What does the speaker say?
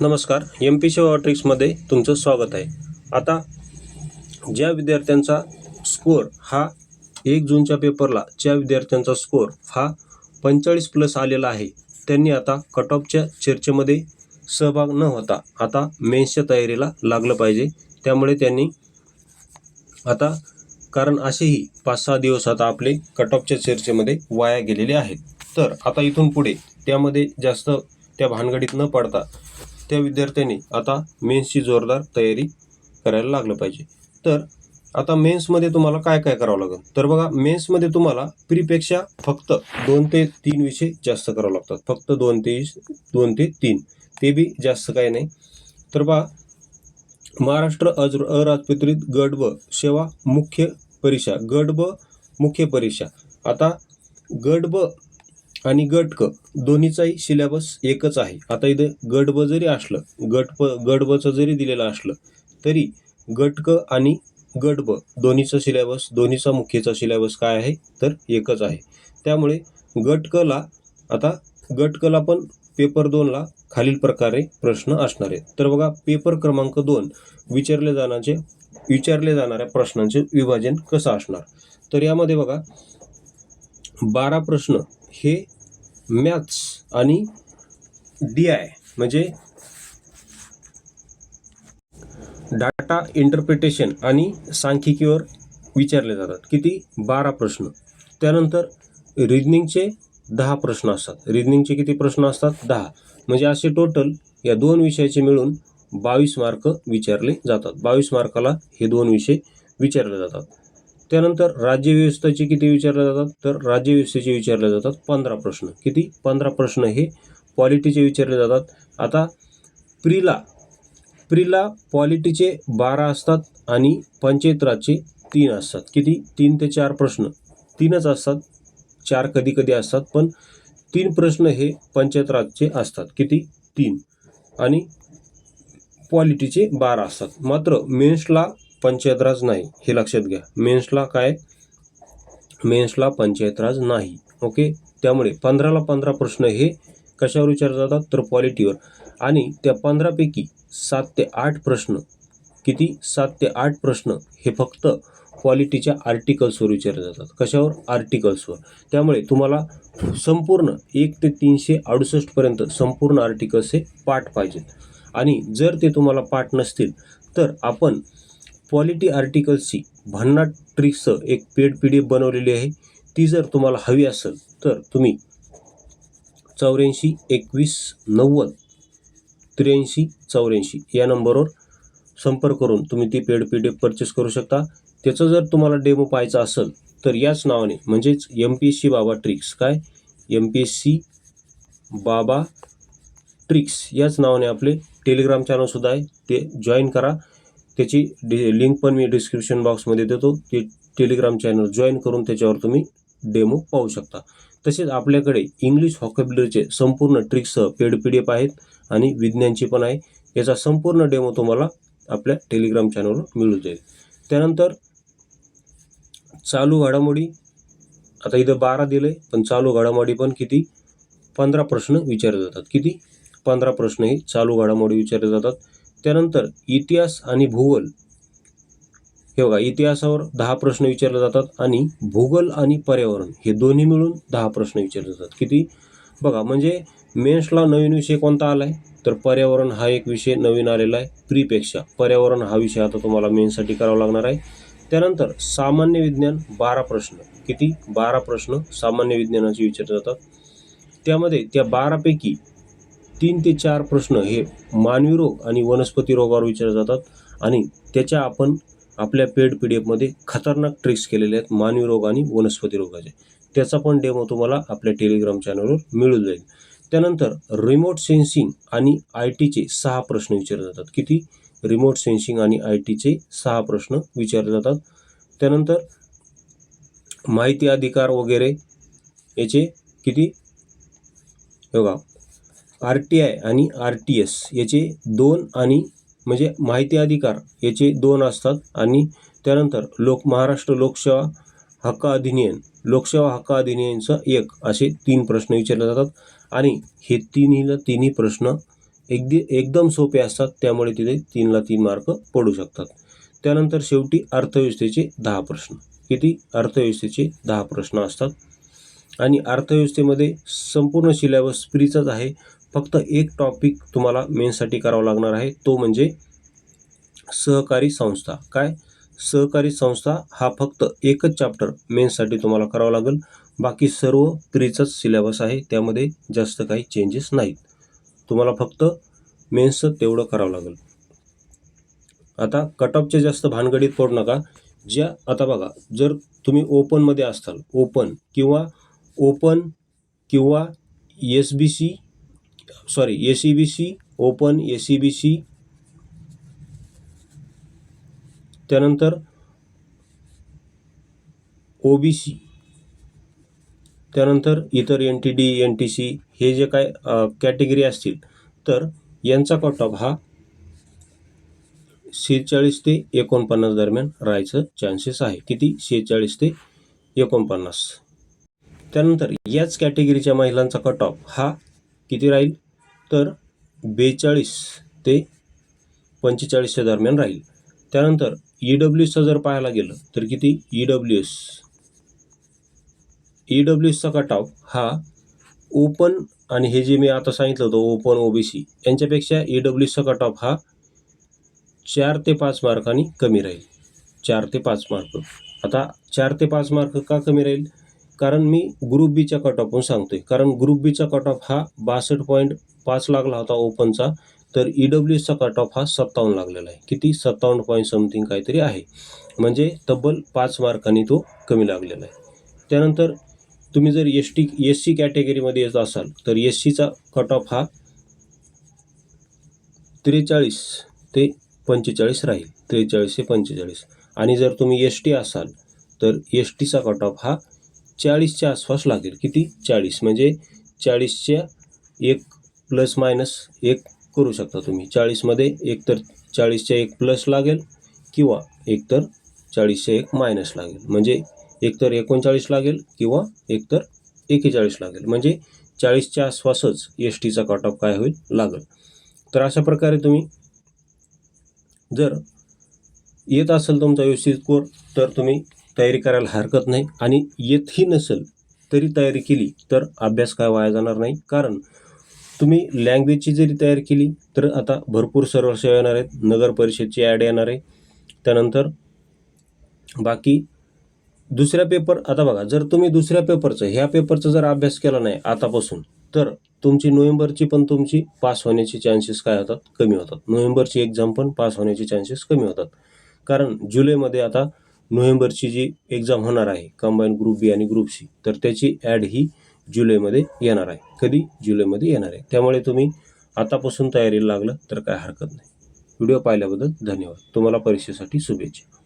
नमस्कार M P सेवा ट्रिक्समध्ये तुमचं स्वागत आहे. आता ज्या विद्यार्थ्यांचा स्कोअर हा एक जूनच्या पेपरला ज्या विद्यार्थ्यांचा स्कोअर हा पंचेचाळीस प्लस आलेला आहे. त्यांनी आता कट ऑफच्या चर्चेमध्ये सहभाग न होता आता मेन्सच्या तयारीला लागलं पाहिजे. त्यामुळे त्यांनी आता कारण असेही पाच सहा दिवस आता आपले कट ऑफच्या चर्चेमध्ये वाया गेलेले आहेत. तर आता इथून पुढे त्यामध्ये जास्त त्या भानगडीत न पडता त्या विद्यार्थ्यांनी आता मेन्सची जोरदार तयारी करायला लागलं पाहिजे. तर आता मेन्समध्ये तुम्हाला काय काय करावं लागेल? तर बघा मेन्समध्ये तुम्हाला प्रीपेक्षा फक्त दोन ते तीन विषय जास्त करावं लागतात. फक्त दोन ते दोन ते तीन. ते बी जास्त काही नाही. तर बघा महाराष्ट्र अज अराजपत्रित गट ब सेवा मुख्य परीक्षा गट ब मुख्य परीक्षा. आता गट ब आणि गट क. दोन्हीचाही सिलेबस एकच आहे. आता इथं गट ब जरी असलं गट प गट बचं जरी दिलेलं असलं तरी गट क आणि गट ब दोन्हीचा सिलेबस दोन्हीचा मुख्यचा सिलेबस काय आहे? तर एकच आहे. त्यामुळे गट कला आता गट कला पण पेपर दोनला खालील प्रकारे प्रश्न असणार आहेत. तर बघा पेपर क्रमांक दोन विचारले जाण्याचे विचारले जाणाऱ्या प्रश्नांचे विभाजन कसं असणार? तर यामध्ये बघा बारा प्रश्न हे मॅथ्स आणि डी आय म्हणजे डाटा इंटरप्रिटेशन आणि सांख्यिकीवर विचारले जातात. किती? बारा प्रश्न. त्यानंतर रिजनिंगचे दहा प्रश्न असतात. रिजनिंगचे किती प्रश्न असतात? दहा. म्हणजे असे टोटल या दोन विषयाचे मिळून बावीस मार्क विचारले जातात. बावीस मार्काला हे दोन विषय विचारले जातात. त्यानंतर राज्यव्यवस्थेचे किती विचारले जातात? तर राज्यव्यवस्थेचे विचारले जातात पंधरा प्रश्न. किती? पंधरा प्रश्न हे पॉलिटीचे विचारले जातात. आता प्रीला प्रीला पॉलिटीचे बारा असतात आणि पंचायत राजचे तीन असतात. किती? तीन ते चार प्रश्न. तीनच असतात. चार कधी कधी असतात पण तीन प्रश्न हे पंचायत राजचे असतात. किती? तीन. आणि पॉलिटीचे बारा असतात. मात्र मेन्सला पंचायतराज नाही हे लक्षात घ्या. मेन्सला काय? मेन्सला पंचायतराज नाही ओके? त्यामुळे पंधराला पंधरा प्रश्न हे कशावर विचारले जातात? तर क्वालिटीवर. आणि त्या पंधरापैकी सात ते आठ प्रश्न किती? सात ते आठ प्रश्न हे फक्त क्वालिटीच्या आर्टिकल्सवर विचारले जातात. कशावर? आर्टिकल्सवर. त्यामुळे तुम्हाला संपूर्ण एक ते तीनशे अडुसष्टपर्यंत संपूर्ण आर्टिकल्स हे पाठ पाहिजेत. आणि जर ते तुम्हाला पाठ नसतील तर आपण पॉलिटी आर्टिकल्सची भन्नाट ट्रिक्सचं एक पेड पी डी एफ बनवलेली आहे. ती जर तुम्हाला हवी असेल तर तुम्ही चौऱ्याऐंशी एकवीस नव्वद त्र्याऐंशी चौऱ्याऐंशी या नंबरवर संपर्क करून तुम्ही ती paid P D F purchase करू शकता. त्याचं जर तुम्हाला डेमो पाहायचा असेल तर याच नावाने म्हणजेच M P S C Baba tricks काय? M P S C Baba tricks याच नावाने आपले टेलिग्राम चॅनलसुद्धा आहे. ते जॉईन करा. त्याची डि लिंक पण मी डिस्क्रिप्शन बॉक्समध्ये देतो. ते टेलिग्राम चॅनल जॉईन करून त्याच्यावर तुम्ही डेमो पाहू शकता. तसेच आपल्याकडे इंग्लिश व्हॉकॅब्युलरीचे संपूर्ण ट्रिक्ससह पेड पी डी एफ आहेत आणि विज्ञानची पण आहे. याचा संपूर्ण डेमो तुम्हाला आपल्या टेलिग्राम चॅनलवर मिळून जाईल. त्यानंतर चालू घडामोडी. आता इथं बारा दिलं आहे पण चालू घडामोडी पण किती? पंधरा प्रश्न विचारले जातात. किती? पंधरा प्रश्न हे चालू घडामोडी विचारले जातात. त्यानंतर इतिहास आणि भूगोल. हे बघा इतिहासावर दहा प्रश्न विचारले जातात आणि भूगोल आणि पर्यावरण हे दोन्ही मिळून दहा प्रश्न विचारले जातात. किती? बघा म्हणजे मेन्सला नवीन विषय कोणता आला आहे तर पर्यावरण हा एक विषय नवीन आलेला आहे प्रीपेक्षा. पर्यावरण हा विषय आता तुम्हाला मेन्ससाठी करावा लागणार आहे. त्यानंतर सामान्य विज्ञान बारा प्रश्न. किती? बारा प्रश्न सामान्य विज्ञानाचे विचारले जातात. त्यामध्ये त्या बारापैकी तीन ते चार प्रश्न हे मानवी रोग आणि वनस्पती रोगावर विचारले जातात आणि त्याच्या आपण आपल्या पेड पी डी एफमध्ये खतरनाक ट्रिक्स केलेले आहेत मानवी रोग आणि वनस्पती रोगाचे. त्याचा पण डेमो तुम्हाला आपल्या टेलिग्राम चॅनलवर मिळून जाईल. त्यानंतर रिमोट सेन्सिंग आणि आय टीचे सहा प्रश्न विचारले जातात. किती? रिमोट सेन्सिंग आणि आय टीचे सहा प्रश्न विचारले जातात. त्यानंतर माहिती अधिकार वगैरे याचे किती? बघा. आर टी आय आणि आर टी एस याचे दोन आणि म्हणजे माहिती अधिकार याचे दोन असतात आणि त्यानंतर लोक महाराष्ट्र लोकसेवा हक्क अधिनियम लोकसेवा हक्क अधिनियमचं एक असे तीन प्रश्न विचारले जातात आणि हे तिन्हीला तिन्ही प्रश्न एकदी एकदम सोपे असतात त्यामुळे तिथे तीनला तीन मार्क पडू शकतात. त्यानंतर शेवटी अर्थव्यवस्थेचे दहा प्रश्न. किती अर्थव्यवस्थेचे दहा प्रश्न असतात? आणि अर्थव्यवस्थेमध्ये संपूर्ण सिलेबस फ्रीचाच आहे. फक्त एक टॉपिक तुम्हाला मेनसाठी करावा लागणार आहे. तो म्हणजे सहकारी संस्था. काय? सहकारी संस्था हा फक्त एकच चॅप्टर मेन्ससाठी तुम्हाला करावा लागेल. बाकी सर्व प्रीचाच सिलेबस आहे. त्यामध्ये जास्त काही चेंजेस नाहीत. तुम्हाला फक्त मेन्सचं तेवढं करावं लागेल. आता कटअपच्या जास्त भानगडीत पडू नका. ज्या आता बघा जर तुम्ही ओपनमध्ये असताल ओपन किंवा ओपन किंवा S B C sorry A C B C open A C B C त्यानंतर ओ बी सी त्यानंतर इतर N T D N T C हे जे काय कॅटेगरी असतील तर यांचा कट ऑफ हा शेहेचाळीस ते एकोणपन्नास दरम्यान राहायचं चान्सेस आहे. किती? शेहेचाळीस ते एकोणपन्नास. त्यानंतर याच कॅटेगरीच्या महिलांचा कट ऑफ हा किती राहील? तर बेचाळीस ते पंचेचाळीसच्या दरम्यान राहील. त्यानंतर ई डब्ल्यू एसचा जर पाहायला गेलं तर किती? E W S E W एसचा cut off हा ओपन आणि हे जे मी आता सांगितलं होतं ओपन ओ बी सी यांच्यापेक्षा ई डब्ल्यू एसचा कट ऑफ हा चार ते पाच मार्कांनी कमी राहील. चार ते पाच मार्क. आता चार ते पाच मार्क का कमी राहील? कारण मी ग्रुप बीच्या कट ऑफहून सांगतोय. कारण ग्रुप बीचा कट ऑफ हा बासष्ट पॉईंट पाच लागला होता ओपनचा तर ई डब्ल्यू एसचा कट ऑफ हा सत्तावन्न लागलेला आहे. किती? सत्तावन्न पॉईंट समथिंग काहीतरी आहे. म्हणजे तब्बल पाच मार्कांनी तो कमी लागलेला आहे. त्यानंतर तुम्ही जर एस टी एस सी कॅटेगरीमध्ये येत असाल तर एस सीचा कट ऑफ हा त्रेचाळीस ते पंचेचाळीस राहील. त्रेचाळीस ते पंचेचाळीस. आणि जर तुम्ही एस टी असाल तर एस टीचा कट ऑफ हा चाळीसच्या आसपास लागेल. किती? चाळीस. म्हणजे चाळीसच्या एक प्लस मायनस एक करू शकता तुम्ही. चाळीसमध्ये एकतर चाळीसच्या एक प्लस लागेल किंवा एकतर चाळीसच्या एक मायनस लागेल. म्हणजे एकतर एकोणचाळीस लागेल किंवा एकतर एकेचाळीस लागेल. म्हणजे चाळीसच्या आसपासच एस टीचा कट ऑफ काय होईल? लागेल. तर अशा प्रकारे तुम्ही जर येत असेल तुमचा व्यवस्थित कोर तर तुम्ही तयारी करायला हरकत नाही. आणि येतही नसेल तरी तयारी केली तर अभ्यास काय वाया जाणार नाही. कारण तुम्ही लँग्वेजची जरी तयार केली तर आता भरपूर सरळ सेवा येणार आहेत. नगर परिषदची ॲड येणार आहे. त्यानंतर बाकी दुसऱ्या पेपर आता बघा जर तुम्ही दुसऱ्या पेपरचं ह्या पेपरचा जर अभ्यास केला नाही आतापासून तर तुमची नोव्हेंबरची पण तुमची पास होण्याचे चान्सेस काय होतात? कमी होतात. नोव्हेंबरची एक्झाम पण पास होण्याचे चान्सेस कमी होतात. कारण जुलैमध्ये आता नोव्हेंबरची जी एक्झाम होणार आहे कंबाईन ग्रुप बी आणि ग्रुप सी तर त्याची ॲड ही जुलैमध्ये येणार आहे. कधी? जुलैमध्ये येणार आहे. त्यामुळे तुम्ही आतापासून तयारीला लागलं तर काय हरकत नाही. व्हिडिओ पाहिल्याबद्दल धन्यवाद. तुम्हाला परीक्षेसाठी शुभेच्छा.